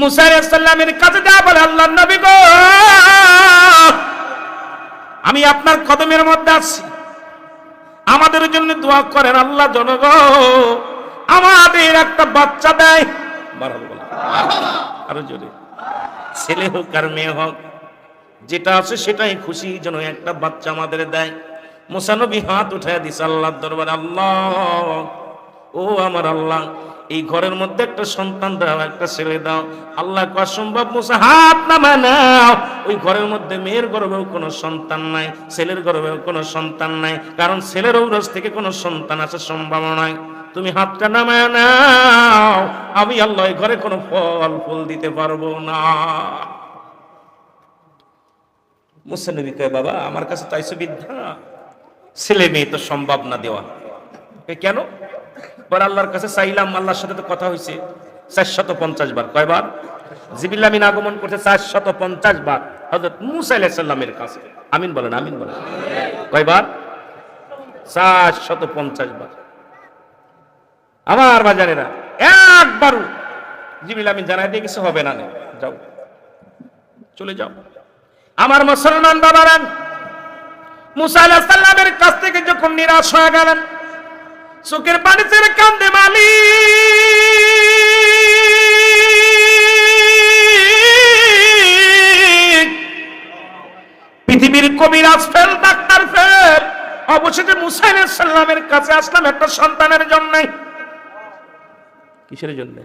মুসা সাল্লামের কাছে যা বলে, আল্লাহ নবী গো। আমি আপনার কদমের মধ্যে আছি। আমাদের জন্য দোয়া করেন আল্লাহ জনগ আমাদের একটা বাচ্চা দেয়। আরও ছেলে হোক আর মেয়ে হোক, যেটা আছে সেটাই খুশি যেন একটা বাচ্চা আমাদের দেয়। মুসানবী হাত উঠায় দিস আল্লাহর দরবার, আল্লাহ, ও আমার আল্লাহ এই ঘরের মধ্যে একটা সন্তান দাও, একটা ছেলে দাও। আল্লাহ কয়া সম্ভব মুসা, হাত নামা নাও। ওই ঘরের মধ্যে মেয়ের গর্ভেও কোনো সন্তান নাই, ছেলের গর্ভেও কোনো সন্তান নাই, কারণ ছেলের ঔরস থেকে কোনো সন্তান আসার সম্ভাবনা নাই। তুমি হাতটা নামায় নাও, আমি আল্লাহ এই ঘরে কোনো ফল, ফুল দিতে পারব না। মুসানবী কয়, বাবা, আমার কাছে তো আইসো বিদ্যা ছেলে মেয়ে তো সম্ভব না দেওয়া। কেন? পরে আল্লাহর কাছে চাইলাম, আল্লাহর সাথে তো কথা হয়েছে চারশত পঞ্চাশ বার। কয়বার? জিবিল আমিন আগমন করছে চারশত পঞ্চাশ বার। হজরত মুসা আলাইসাল্লামের কাছে। আমিন বলেন আমিন বলেন। কয়বার? চারশত পঞ্চাশ বার। আমার বাজারেরা, একবারও জিবিল আমিন জানাই দিয়ে কিছু হবে না। যাও। চলে যাও। আমার মুসলমান বাবারা, মুসা আলাইহিস সালামের কাছ থেকে যখন নিরাশ হয়ে গেলেন চোখের পানি ছেড়ে কান্দে মালি পৃথিবীর কবিরাজ ফেল ডাক্তার ফেল অবশেষে মুসা আলাইহিস সালামের কাছে আসলাম একটা সন্তানের জন্য। কিসের জন্য?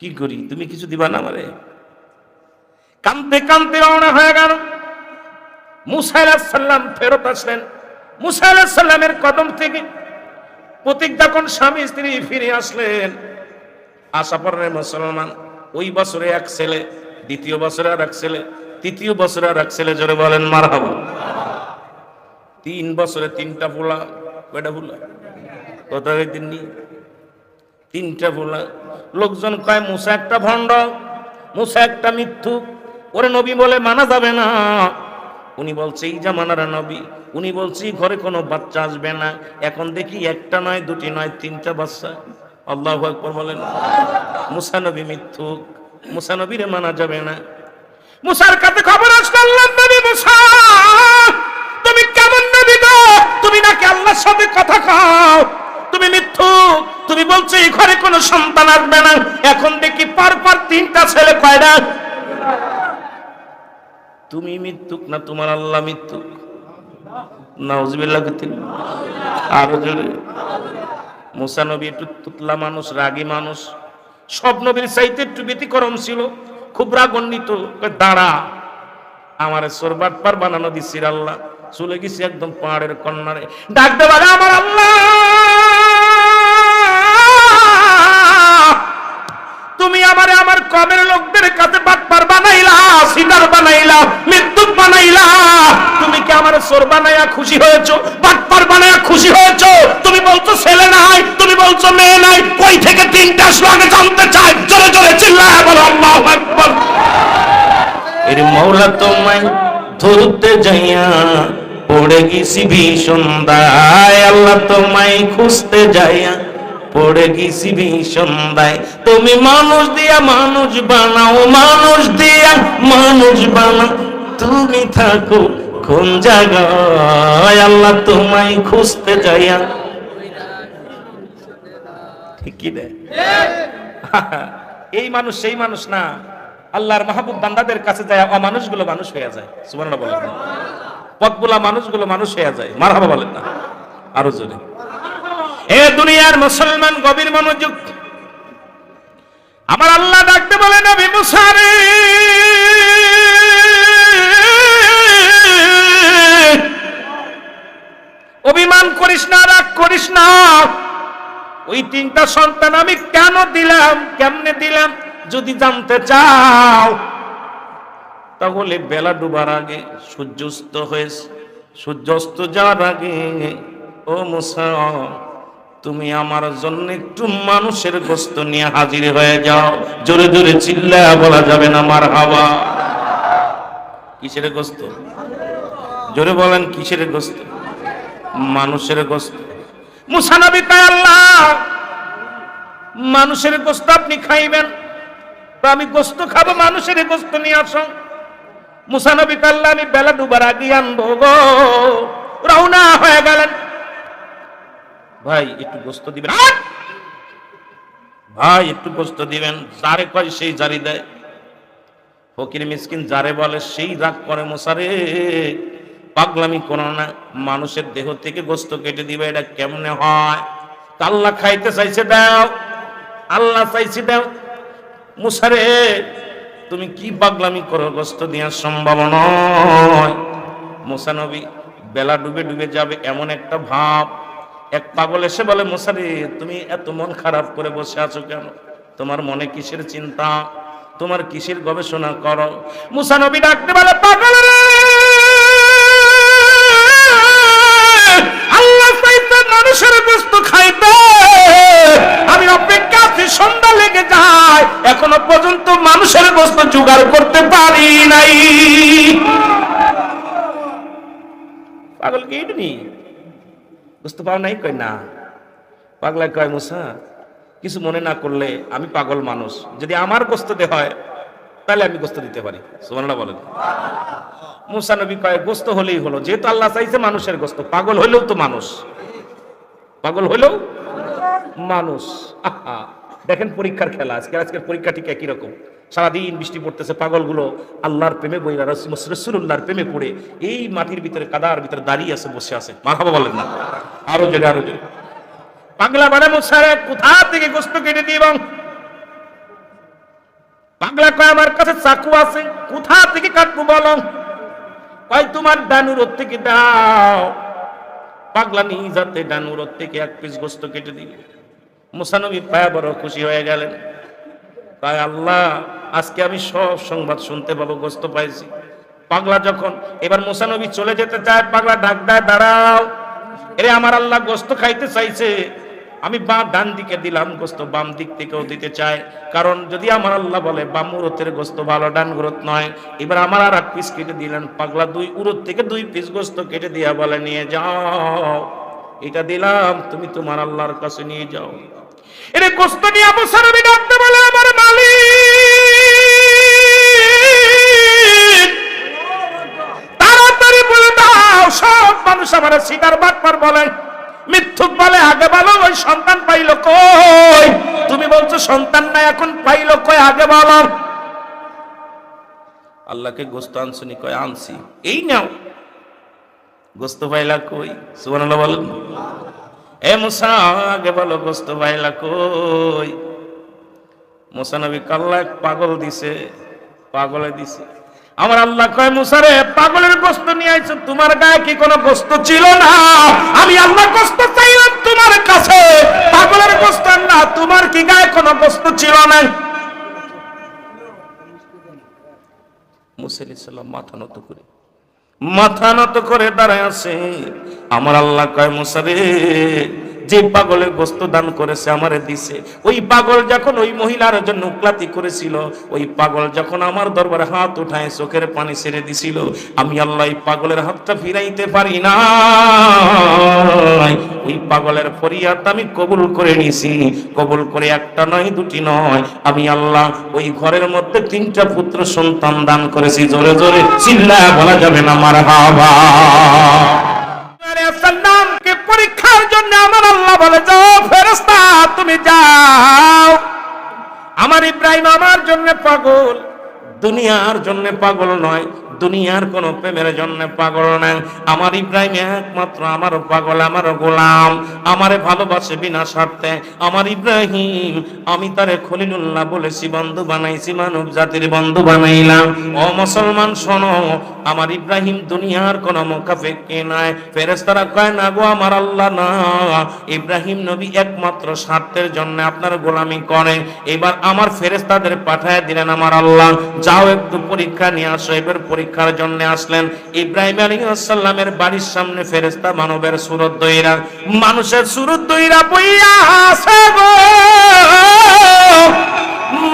কি করি? তুমি কিছু দিবা না আমারে? কানতে কানতে রওনা হয়ে গেল। মুসাইলাম ফেরত আসলেন। মুসাইলামের কদম থেকে প্রতীক যখন স্বামী স্ত্রী ফিরে আসলেন। আশা পরে মুসলমান, ওই বছরে এক ছেলে, দ্বিতীয় বছরে আর এক ছেলে, তৃতীয় বছরে আর এক ছেলে, জোরে বলেন মার হব তিন বছরে তিনটা ফুলা, কয়টা ফুলা? কত দিন নি তিনটা ফুলা। লোকজন কয়, মুসা একটা ভণ্ড, মুসা একটা মৃত্যু ওরে নবী বলে মানা যাবে না। উনি বলছে, এই জামানার নবী, উনি বলছে ঘরে কোনো বাচ্চা আসবে না। এখন দেখি একটা নয়, দুটি নয়, তিনটা বাচ্চা। আল্লাহ আকবর বলেন, মুসা নবী মৃত্যু মুসা নবীরে মানা যাবে না। মুসার কাছে খবর আসলো, আল্লাহ নবী মুসা, তুমি কেমন নবী গো? তুমি নাকি আল্লাহর সাথে কথা কও? তুমি মিথ্যু তুমি বলছো, এই ঘরে কোনো সন্তান আসবে না। এখন দেখি পর পর তিনটা ছেলে কয়টা? তুমি মৃত্যুক না তোমার আল্লাহ মৃত্যুক? মুসা তুতলা মানুষ, রাগী মানুষ। ছিল। দাঁড়া, আমার বানানো আল্লাহ। একদম পাহাড়ের কন্যারে। ডাক দেবারে আমার আল্লাহ! বানাইলা মৃত্যু বানাইলা। তুমি কি আমার সোর বানাইয়া খুশি হয়েছো? বাটপার বানাইয়া খুশি হয়েছো? তুমি বলছো ছেলে নাই, তুমি বলছো মেয়ে নাই, কই থেকে তিনটা আগে জানতে চাই জোরে জোরে চিল্লায় বলো, আল্লাহু আকবার। এর মৌলা তোমায় ধরতে যাইয়া পড়ে গেছি ভীষণ দায়। আল্লাহ তোমায় খুঁজতে যাইয়া পড়ে গেছি দায় তুমি মানুষ দিয়া মানুষ বানাও, মানুষ দিয়া মানুষ বানাও। তুমি থাকো কোন জায়গায়, আল্লাহ তোমায় খুঁজতে যাইয়া। ঠিক কি রে? এই মানুষ সেই মানুষ না। আল্লাহর মাহবুব বান্দাদের কাছে যায়, অমানুষগুলো মানুষ হয়ে যায়। সুবর্ণ বলেন। পথগুলা মানুষগুলো মানুষ হয়ে যায়। মারহাবা বলেন না। আরও জোরে। এ দুনিয়ার মুসলমান গভীর মনোযোগ আমার আল্লাহ ডাকতে বলে, নবী মুসা রে, অভিমান করিস না, রাগ করিস না। ওই তিনটা সন্তান আমি কেন দিলাম, কেমনে দিলাম, যদি জানতে চাও। তাহলে বেলা ডুবার আগে সূর্যাস্ত হয়েছে। সূর্যাস্ত যাওয়ার আগে, ও মুসা তুমি আমার জন্য একটু মানুষের গোস্ত নিয়ে হাজির হয়ে যাও। জোরে জোরে চিল্লা বলা যাবে না আমার হাওয়া কিসের গোস্ত? জোরে বলেন, কিসের গোস্ত? মানুষের গোস্ত। মুসানবী তাই আল্লাহ, মানুষের গোস্ত আপনি খাইবেন। আমি গোস্ত খাব, মানুষের গোস্ত নিয়ে আস। মুসানবী কাল্লা আমি বেলা দুবার আগে আনব গো। রওনা হয়ে গেলেন। ভাই, একটু গোস্ত দিবেন। ভাই, একটু গোস্ত দিবেন। যারে কয় সেই জারি দেয়। ফকির মিসকিন যারে বলে, সেই রাগ করে মশারে পাগলামি করো না। মানুষের দেহ থেকে গোস্ত কেটে দিবে, এটা কেমনে হয়? তা আল্লাহ খাইতে চাইছে, দাও। আল্লাহ চাইছে, দাও। মুসারে, তুমি কি পাগলামি করো? গোস্ত দেওয়ার সম্ভব নয়। মুসানবী বেলা ডুবে ডুবে যাবে, এমন একটা ভাব। এক পাগল এসে বলে, মুসারে, তুমি এত মন খারাপ করে বসে আছো কেন? তোমার মনে কিসের চিন্তা? তোমার কিসের গবেষণা করো? মুসানবী ডাকতে বলে, পাগল আল্লাহ মানুষের বস্তু খাইতে। আমি অপেক্ষা আছি, সন্ধ্যা লেগে যায়। এখনও পর্যন্ত মানুষের বস্তু জোগাড় করতে পারি নাই। পাগল কি বুঝতে পাও নাই? কয় না। পাগলা কয় মুসা কিছু মনে না করলে আমি পাগল মানুষ। যদি আমার গোস্ত দে হয় তাহলে আমি গোস্ত দিতে পারি। সুবহানাল্লাহ বলেন। মুসা নবী কয় গোস্ত হলেই হলো। যেহেতু আল্লাহ চাইছে মানুষের গোস্ত পাগল হইলেও তো মানুষ। পাগল হইলেও মানুষ। আহা, দেখেন পরীক্ষার খেলা। আজকে আজকের পরীক্ষা ঠিক একই রকম? সারাদিন বৃষ্টি পড়তেছে, পাগলগুলো আল্লাহর প্রেমে বইরা প্রেমে পড়ে, এই মাটির ভিতরে, কাদার ভিতরে দাঁড়িয়ে আছে, বসে আছে। মা খাবা বলেন না। আরও জোরে আরও জোরে পাগলা মানে মুসারে কোথা থেকে গোস্ত কেটে দিই এবং? পাগলা কয়, আমার কাছে চাকু আছে কোথা থেকে কাটবো বলো? কয়, তোমার ডানুর থেকে দাও। পাগলা নিয়ে যাতে ডানুর থেকে এক পিস গোস্ত কেটে দিল। মুসানবী পায়া বড় খুশি হয়ে গেলেন। তাই আল্লাহ আজকে আমি সব সংবাদ শুনতে পাবো, গোস্ত পাইছি। পাগলা যখন, এবার মুসানবী চলে যেতে চায়, পাগলা ডাক দেয়, দাঁড়াও। এরে আমার আল্লাহ গোস্ত খাইতে চাইছে। আমি বা ডান দিকে দিলাম গোস্ত, বাম দিক থেকেও দিতে চাই কারণ যদি আমার আল্লাহ বলে, বাম উরতের গোস্ত ভালো, ডান উরত নয়। এবার আমার আর এক পিস কেটে দিলেন। পাগলা দুই উরত থেকে দুই পিস গোস্ত কেটে দিয়া বলে, নিয়ে যাও। এটা দিলাম, তুমি তোমার আল্লাহর কাছে নিয়ে যাও। এরে গোস্ত নিয়ে সারাবি ডাকতে বলে, আমার মালিক! মানুষ আমার সিটার বাটপার বলে, মিথ্যুক বলে, আগে বলো, ওই সন্তান পাইলো কই? তুমি বলছো সন্তান না এখন পাইলো কই? আগে বলো। আল্লাহকে গোস্ত আনছনি কয়, আনছি। এই নাও। গোস্ত পাইলা কই? সুবহানাল্লাহ বলেন। এ মুসা, আগে বলো, গোস্ত পাইলা কই? মুসা নবী কাল্লা পাগল দিছে, পাগলে দিছে। আমার আল্লাহ কয়, মুসারে, পাগলের গোস্ত নিয়ে আইছো, তোমার গায়ে কি কোনো গোস্ত ছিল না? আমি আল্লাহ গোস্ত চাইলাম তোমার কাছে। পাগলের গোস্ত না, তোমার কি গায়ে কোনো গোস্ত ছিল না? মুসা আলাইহিস মাথা নত করে, মাথা নত করে দাঁড়ায় আছে। আমার আল্লাহ কয়, মুসারে যে পাগলের গোস্ত দান করেছে আমারে দিছে। ওই পাগল যখন ওই মহিলার জন্য উকলাতি করেছিল, ওই পাগল যখন আমার দরবারে হাত উঠায়, চোখের পানি ছেড়ে দিছিল, আমি আল্লাহ পাগলের হাতটা ফিরাইতে পারি না ওই পাগলের ফরিয়াদ আমি কবুল করে নিছি কবুল করে একটা নয়, দুটি নয়। আমি আল্লাহ ওই ঘরের মধ্যে তিনটা পুত্র সন্তান দান করেছি। জোরে জোরে চিল্লা বলা যাবে না মার হাবা যাও। আমার ইব্রাহিম আমার জন্য পাগল। দুনিয়ার জন্য পাগল নয়, দুনিয়ার কোন প্রেমের জন্য পাগল নয়। আমার ইব্রাহিম একমাত্র আমার পাগল, আমার গোলাম, আমারে ভালোবাসে বিনা স্বার্থে আমার ইব্রাহিম, আমি তারে খলিলুল্লাহ বলেছি, বন্ধু বানাইছি, মানব জাতির বন্ধু বানাইলাম। ও মুসলমান, শোনো, আমার ইব্রাহিম দুনিয়ার কোন মোকাফেকে নাই ফেরেস্তারা কয়, না গো, আমার আল্লাহ না। ইব্রাহিম নবী একমাত্র স্বার্থের জন্য আপনার গোলামি করে। এবার আমার ফেরেস্তাদের পাঠায় দিলেন আমার আল্লাহ। যাও, একটু পরীক্ষা নিয়ে আসো। এবার পরীক্ষার জন্য আসলেন ইব্রাহিম আলী বাড়ির সামনে ফেরেস্তা মানবের সুরত দইরা। মানুষের সুরত দইরা বইয়া আসে গো।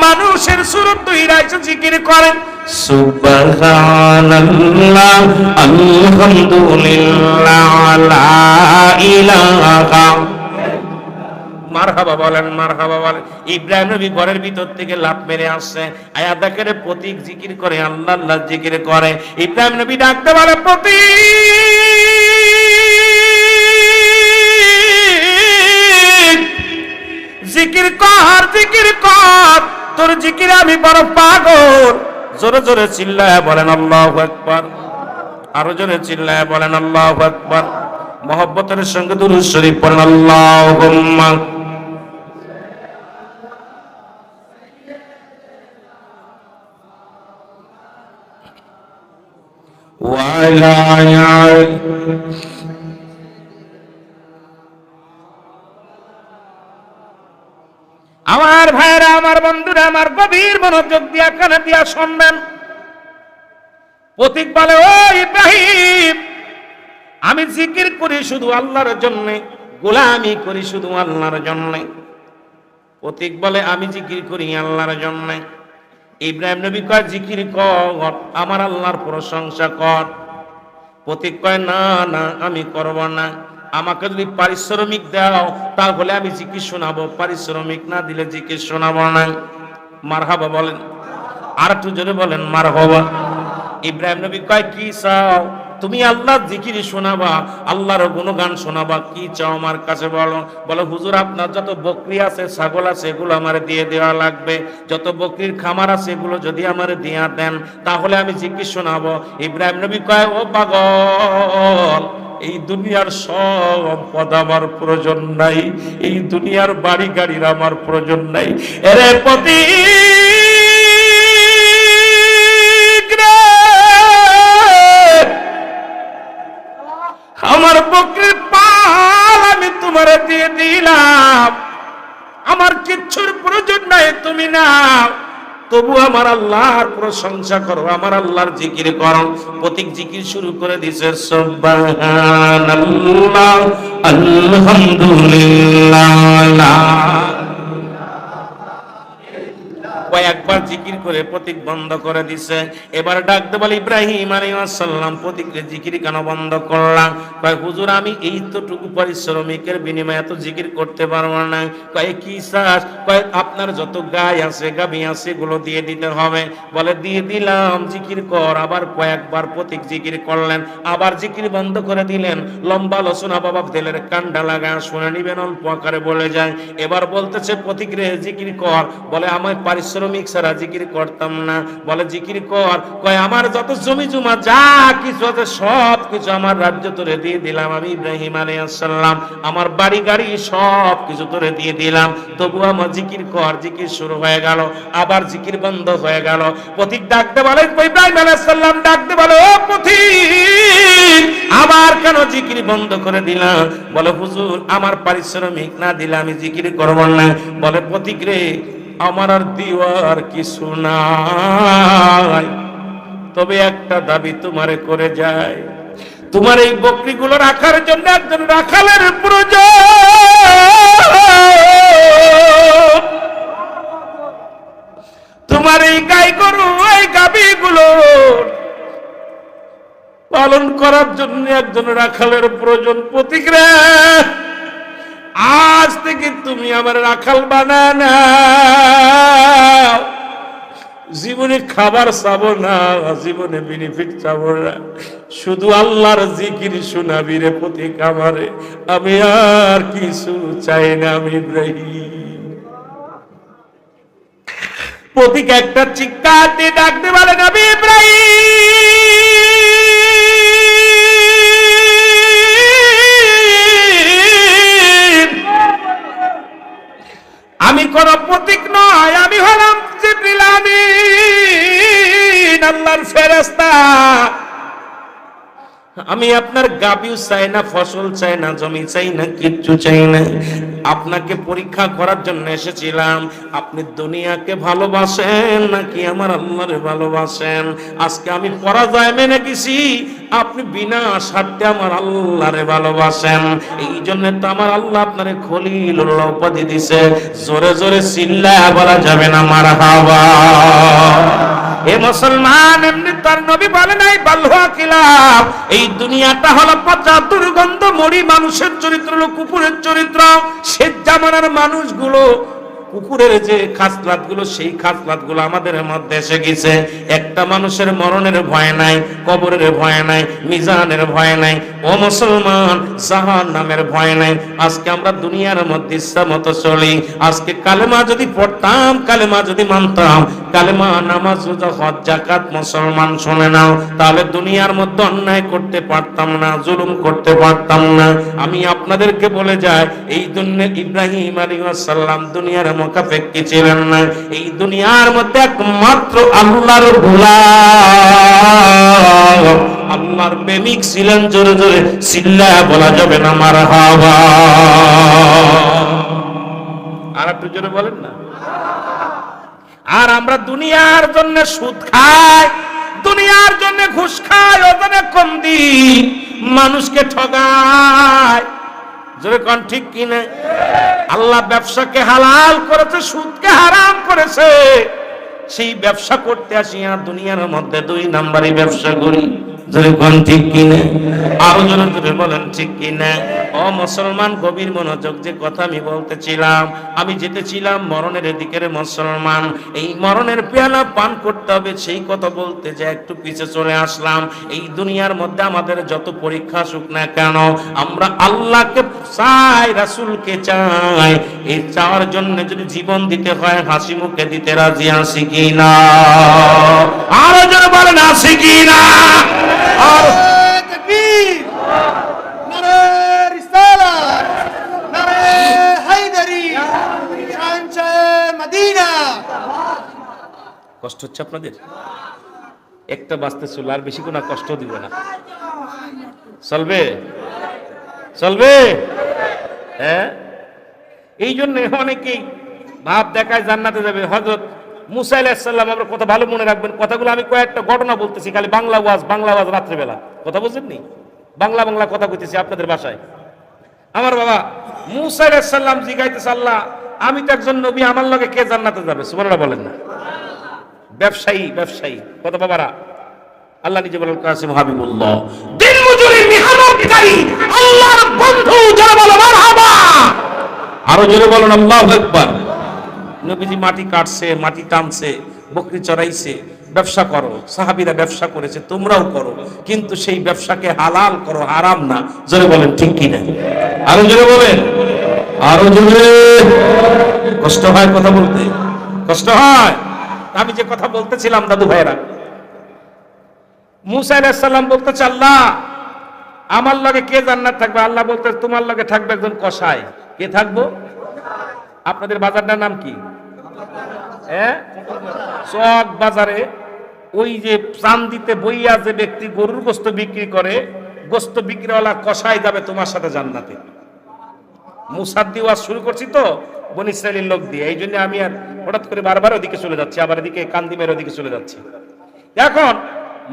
মানুষের সুরত দইরা এসে জিকির করেন। সুবহানাল্লাহ, আলহামদুলিল্লাহ, লা ইলাহা মারহাবা বলেন মারহাবা বলেন। ইব্রাহিম নবী ঘরের ভিতর থেকে লাভ মেরে আসছে। আয়া দেখে প্রতীক জিকির করে, আল্লাহ আল্লাহ জিকির করে। ইব্রাহিম নবী ডাকতে বলে, প্রতীক, জিকির কর জিকির কর। তোর জিকিরে আমি বড় পাগল। জোরে জোরে চিল্লায় বলেন, আল্লাহু আকবার। আরও জোরে চিল্লায় বলেন, আল্লাহু আকবার। মহব্বতের সঙ্গে দুরূদ শরীফ পড়েন, আল্লাহুম্মা وعلى آل আমার ভাইরা আমার বন্ধুরা আমার গভীর মনোযোগ দিয়া কানে দিয়া শুনবেন প্রতীক বলে ও ইব্রাহিম আমি জিকির করি শুধু আল্লাহর জন্য গোলামি করি শুধু আল্লাহর জন্য প্রতীক বলে আমি জিকির করি আল্লাহর জন্য ইব্রাহিম নবী কয় জিকির কর আমার আল্লাহর প্রশংসা কর প্রতীক কয়, না না, আমি করব না। আমাকে যদি পারিশ্রমিক দাও, তাহলে আমি জিকির শোনাবো। পারিশ্রমিক না দিলে জিকির শোনাবো না। মার হাবা বলেন। আর একটু জোরে বলেন মার হবা ইব্রাহিম নবী কয়, কি চাও? তুমি আল্লাহ জিকির শোনাবা, আল্লাহর গুণগান শোনাবা, কি চাও আমার কাছে বলো? বলো, হুজুর, আপনার যত বকরি আছে, ছাগল আছে, এগুলো আমার দিয়ে দেওয়া লাগবে। যত বকরির খামার আছে, এগুলো যদি আমার দিয়া দেন, তাহলে আমি জিকির শোনাবো। ইব্রাহিম নবী কয়, ও পাগল, এই দুনিয়ার সম্পদ আমার প্রয়োজন নাই, এই দুনিয়ার বাড়ি গাড়ির আমার প্রয়োজন নাই। এরে পতি আমার বকরির পাল আমি তোমার দিয়ে দিলাম। আমার কিচ্ছুর প্রয়োজন নাই, তুমি নাও। তবু আমার আল্লাহর প্রশংসা করো, আমার আল্লাহর জিকির করো। প্রতীক জিকির শুরু করে দিছে, সুবহানাল্লাহ, আলহামদুলিল্লাহ কয়েকবার জিকির করে প্রতীক বন্ধ করে দিছে। এবার ডাকতে বলে, ইব্রাহিম আলাইহিসসালাম, প্রতীকের জিকির কেন বন্ধ করলাম? কয়, হুজুর, আমি এই তোটুকু পরিশ্রমিকের বিনিময়ে এত জিকির করতে পারব না। কয়, কি চাস কয়, আপনার যত গায়ে আছে গাবি আছে, এগুলো দিয়ে দিতে হবে। বলে, দিয়ে দিলাম, জিকির কর। আবার কয়েকবার প্রতীক জিকির করলেন। আবার জিকির বন্ধ করে দিলেন। লম্বা আলোচনা বাবা তেলের কান্ডা লাগা শুনে নিবেন অল্প আকারে বলে যায়। এবার বলতেছে, প্রতীক রে, জিকির কর। বলে আমার পারিশ্রমিক ছাড়া জিকির করতাম না। বলে, জিকির কর। কয়, আমার যত জমি জমা, যা কিছু আছে সব কিছু আমার রাজ্য তোরে দিয়ে দিলাম। আমি ইব্রাহিম আলাইহিসসালাম আমার বাড়ি গাড়ি সব কিছু তোরে দিয়ে দিলাম। তবু আমার জিকির কর, জিকির শুরু হয়ে গেল, আবার জিকির বন্ধ হয়ে গেল। প্রতীক ডাকতে বলে ইব্রাহিম আলাইহিসসালাম ডাকতে বলে, ও পথিক, আবার কেন জিকির বন্ধ করে দিলাম বলে, হুজুর, আমার পারিশ্রমিক না দিলে আমি জিকির করব না। বলে প্রতীক রে আমার আর দিওয়ার কিছু নাই। তবে একটা দাবি তোমারে করে যায় তোমার এই বকরিগুলো রাখার জন্য একজন রাখালের প্রয়োজন। তোমার এই গাই গরু, এই গাবিগুলো পালন করার জন্য একজন রাখালের প্রয়োজন প্রতিক্রে আজ থেকে তুমি আমার রাখাল বানায় না জীবনে খাবার চাব না, জীবনে বেনিফিট চাব না। শুধু আল্লাহর জিকির শোনাবি রে প্রতীক আমারে। আমি আর কিছু চাই না, আমি ইব্রাহিম। প্রতীক একটা চিৎকার দিয়ে ডাকতে পারে নবী ইব্রাহিম। কোন প্রতীক নয় আমি হলাম জিবরিল আমিন আল্লাহর ফেরেশতা। আমি আপনার গাবিও চাই না, ফসল চাই না, জমি চাই না, কিচ্ছু চাই না। আপনাকে পরীক্ষা করার জন্য এসেছিলাম। আপনি দুনিয়াকে ভালোবাসেন নাকি আমার আল্লাহরে ভালোবাসেন? আজকে আমি পরাজয় মেনে গেছি, আপনি বিনা স্বার্থে আমার আল্লাহরে ভালোবাসেন। এই জন্য তো আমার আল্লাহ আপনারে খলিলুল্লাহ উপাধি দিছে। জোরে জোরে চিল্লা বলা যাবে না মার হাওয়া এ মুসলমান, এমনি তার নবী বলে নাই বাল্লুয়া কিলাব এই দুনিয়াটা হলো পচা দুর্গন্ধ মরি মানুষের চরিত্র কুকুরের চরিত্র। সে জামানার মানুষগুলো কুকুরের যে খাসলাতগুলো সেই খাসলাতগুলো আমাদের মধ্যে এসে গেছে। একটা মানুষের মরণের ভয় নাই, কবরের ভয় নাই, মিজানের ভয় নাই, ও মুসলমান জাহান নামের ভয় নাই। আজকে আমরা দুনিয়ার মধ্যে ইচ্ছা মতো চলি। আজকে কালেমা যদি পড়তাম, কালেমা যদি মানতাম, কালেমা, নামাজ হজ জাকাত মুসলমান শুনে নাও। তাহলে দুনিয়ার মধ্যে অন্যায় করতে পারতাম না, জুলুম করতে পারতাম না। আমি আপনাদেরকে বলে যাই, এই দুনিয়া ইব্রাহিম আলাইহিস সালাম দুনিয়ার মোকাফেক্কি ছিলেন না। এই দুনিয়ার মধ্যে একমাত্র আল্লাহর গোলাম। আল্লাহর প্রেমিক ছিলেন, জোরে জোরে চিল্লা বলা যাবে না মার হাওয়া আর একটু জোরে বলেন না। আর আমরা দুনিয়ার জন্য সুদ খাই, দুনিয়ার জন্য ঘুষ খাই, ওজনে কম দিই, মানুষকে ঠগায় জোরে কন, ঠিক কিনে আল্লাহ ব্যবসাকে হালাল করেছে, সুদকে হারাম করেছে। সেই ব্যবসা করতে আসি দুনিয়ার মধ্যে দুই নাম্বারই ব্যবসা করি। দুনিয়ার মধ্যে আমাদের যত পরীক্ষা আসুক না কেন, আমরা আল্লাহকে চাই, রাসূলকে চাই। এই চাওয়ার জন্য যদি জীবন দিতে হয়, হাসি মুখে দিতে রাজি আছি কিনা? আরও বলেন আসি কিনা? আর কষ্ট হচ্ছে আপনাদের? একটা বাঁচতে চলল আর বেশি কোনো কষ্ট দিব না। চলবে? চলবে? হ্যাঁ? এই জন্যে অনেকেই ভাব দেখায় জান্নাতে যাবে। হজরত মুসা আলাহিসাল্লাম আমরা কথা ভালো মনে রাখবেন। কথাগুলো আমি কয়েকটা ঘটনা বলতেছি, খালি বাংলা ওয়াজ বাংলা ওয়াজ রাত্রেবেলা। কথা বলছেন নি বাংলা বাংলা কথা কইতেছি আপনাদের বাসায়। আমার বাবা মুসা আলাহিসাল্লাম জিগাইতেছে, আল্লাহ, আমি তো একজন নবী, আমার লগে কে জান্নাতে যাবে? সুবহানাল্লাহ বলেন না। ব্যবসায়ী ব্যবসায়ী। কত বাবারা, আল্লাহ নিজে বলেন, কাসিম হাবিবুল্লাহ দিন মজুরি মেহনতকারী আল্লাহর বন্ধু, যারা বলো, মারহাবা! আরও জোরে বলেন, আল্লাহু আকবার। নবীজি মাটি কাটছে, মাটি টানছে, বকরি চড়াইছে, ব্যবসা করো, সাহাবীরা ব্যবসা করেছে, তোমরাও করো, কিন্তু সেই ব্যবসাকে হালাল করো, হারাম না। জোরে বলেন, ঠিক কি না? আরও জোরে বলেন, আরও জোরে। কষ্ট হয় কথা বলতে? কষ্ট হয়? আমি যে কথা বলতেছিলাম, দাদু ভাইরা মুসা আলাইসাল্লাম বলতেছে, আল্লাহ, আমার লগে কে জান্নাত থাকবে? আল্লাহ বলতে তোমার লগে থাকবে একজন কসাই। কে থাকব? আপনাদের বাজারটার নাম কি? হ্যাঁ চক বাজারে ওই যে চান্দিতে বইয়া যে ব্যক্তি গরুর গোস্ত বিক্রি করে, গোস্ত বিক্রিওয়ালা কষাই যাবে তোমার সাথে জান্নাতে। মুসাদ দিয়ে ওয়াজ শুরু করছি তো, বন ইসরায়েলের লোক দিয়ে। এই জন্য আমি আর হঠাৎ করে বারবার ওদিকে চলে যাচ্ছি, আবার এদিকে কান্দিমের ওদিকে চলে যাচ্ছি। এখন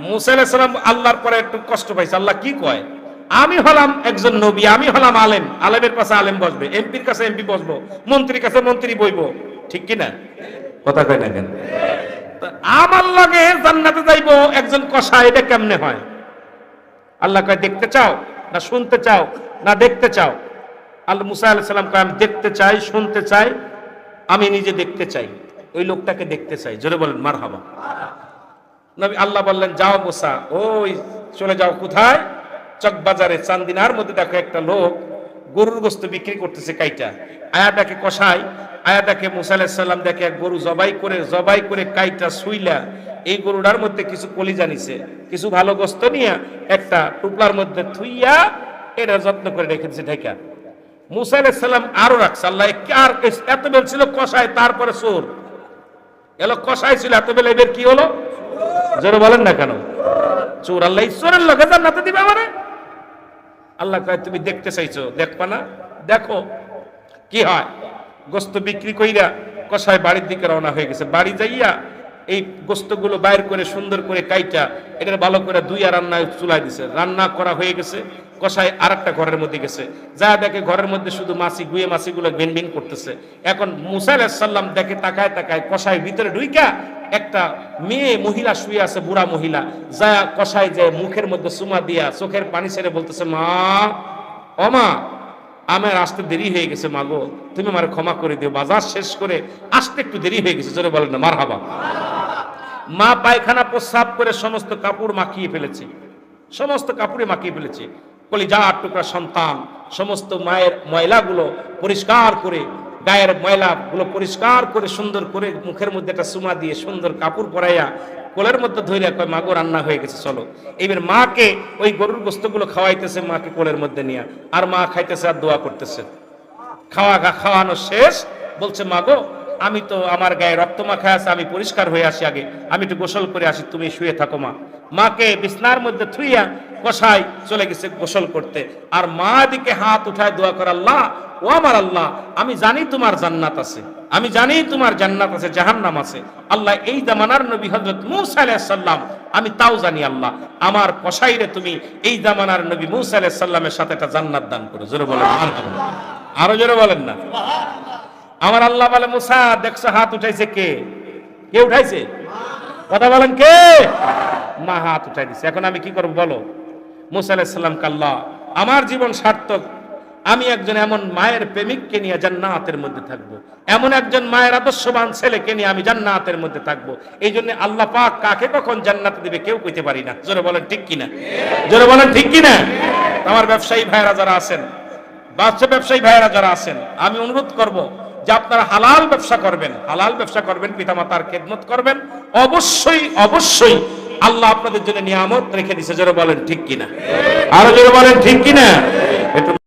মুসা সালাম আল্লাহর পরে একটু কষ্ট পাইছে। আল্লাহ কি কয়? আমি হলাম একজন নবী, আমি হলাম আলেম। আলেমের কাছে আলেম বসবে, এমপির কাছে এমপি বসবো, মন্ত্রীর কাছে মন্ত্রী বইবো। ঠিক কি না? কথা কয় না কেন? আমার লগে জান্নাতে যাইবো, একজন কষা এটা কেমনে হয়? আল্লাহ কয়, দেখতে চাও না শুনতে চাও? না দেখতে চাও? আল্লাহ মুসা আলাইহিস সালাম কয়, আমি দেখতে চাই, শুনতে চাই, আমি নিজে দেখতে চাই। ওই লোকটাকে দেখতে চাই। জোরে বলেন মার হাবা নবী আল্লাহ বললেন, যাও মুসা, ওই চলে যাও কোথায়? চকবাজারে চান্দিনার মধ্যে দেখো একটা লোক গরুর গোস্ত বিক্রি করতেছে কাইটা। আয়াটাকে কষাই আলাইহিস সালাম দেখে এক গরু জবাই করে জবাই করে কাইটা শুইলা এই গরুটার মধ্যে কিছু কলিজা জানিছে কিছু ভালো গোস্ত নিয়ে একটা টুকলার মধ্যে থুইয়া এটা যত্ন করে রেখে দিছে ঢেকা। মুসা আরও রাখছে, আল্লাহ আর এত বেল ছিল কষায়, তারপরে চোর। এলো কষাই ছিল, এত বেলা এবার কি হলো? জোরে বলেন না কেন? চোর আল্লাহ ঈশ্বরের লগে জান্নাতে দিবে আমারে? আল্লাহ কয়, তুমি দেখতে চাইছো, দেখবা না? দেখো, কি হয়? গোস্ত বিক্রি কইরা কষায় বাড়ির দিকে রওনা হয়ে গেছে। বাড়ি যাইয়া এই গোস্তগুলো বাইর করে সুন্দর করে কাইটা এটা ভালো করে দুই আর রান্না চুলাই দিছে। রান্না করা হয়ে গেছে কষায় আর একটা ঘরের মধ্যে গেছে। যা দেখে ঘরের মধ্যে শুধু মাছি গুয়ে মাছিগুলো বেন বেন করতেছে। এখন মুসা আলাহিসাল্লাম দেখে তাকায় তাকায় কষায় ভিতরে ঢুইকা একটা মেয়ে মহিলা শুয়ে আছে, বুড়া মহিলা। যা কষায় যে মুখের মধ্যে সুমা দিয়া চোখের পানি ছেড়ে বলতেছে, মা অমা আমার আসতে দেরি হয়ে গেছে মাগো তুমি আমার ক্ষমা করে দিও। বাজার শেষ করে আসতে একটু দেরি হয়ে গেছে। জোরে বলেন না মার হাবা মা পায়খানা প্রস্রাব করে সমস্ত কাপড় মাখিয়ে ফেলেছে। সমস্ত কাপড়ে মাখিয়ে ফেলেছে। কলিজা টুকরা সন্তান, সমস্ত মায়ের ময়লাগুলো পরিষ্কার করে গায়ের ময়লাগুলো পরিষ্কার করে, সুন্দর করে মুখের মধ্যে একটা সুমা দিয়ে সুন্দর কাপড় পরাইয়া কোলের মধ্যে ধরে কয় মাগো রান্না হয়ে গেছে, চলো। এবার মাকে ওই গরুর গোস্তগুলো খাওয়াইতেছে, মাকে কোলের মধ্যে নিয়ে। আর মা খাইতেছে আর দোয়া করতেছে। খাওয়া খাওয়ানো শেষ। বলছে মাগো আমি তো আমার গায়ে রক্ত মাখা আছে, আমি পরিষ্কার হয়ে আসি আগে। আমি একটু গোসল করে আসি, তুমি শুয়ে থাকো, মা। মাকে বিছনার মধ্যে থুইয়া কষাই চলে গেছে গোসল করতে। আর মা দিকে হাত উঠায় দোয়া করে, আল্লাহ ও আমার আল্লাহ, আমি জানি তোমার জান্নাত আছে। আমি জানি তোমার জান্নাত আছে, জাহান্নাম আছে। আল্লাহ এই জামানার নবী হযরত মূসা আলাইহিস আমি তাও জানি আল্লাহ। আমার কষাইরে তুমি এই জামানার নবী মূসা আলাইহিস সাথে একটা জান্নাত দান করো। জোরে বলেন আরও জোরে বলেন না। আমার আল্লাহ বলে, মুসা, দেখছ হাত উঠাইছে কে? কে উঠাইছে? কথা বলেন কে? মা হাত উঠাই দিছে। এখন আমি কি করব বলো? মুসা কাল্লা আমার জীবন সার্থক আমি একজন এমন মায়ের প্রেমিককে নিয়ে জান্নাতের মধ্যে থাকব। এমন একজন মায়ের আদর্শবান ছেলেকে নিয়ে আমি জান্নাতের মধ্যে থাকব। এই জন্য আল্লাহ পাক কাকে কখন জান্নাত দিবে কেউ কইতে পারি না। জোরে বলেন ঠিক কিনা? জোরে বলেন ঠিক কিনা? আমার ব্যবসায়ী ভাইরা যারা আছেন, বাচ্চা ব্যবসায়ী ভাইয়েরা যারা আছেন, আমি অনুরোধ করব যে আপনারা হালাল ব্যবসা করবেন। হালাল ব্যবসা করবেন, পিতামাতার খেদমত করবেন। অবশ্যই অবশ্যই আল্লাহ আপনাদের জন্য নিয়ামত রেখে দিছে। জোরে বলেন ঠিক কিনা? আরও জোরে বলেন ঠিক কিনা?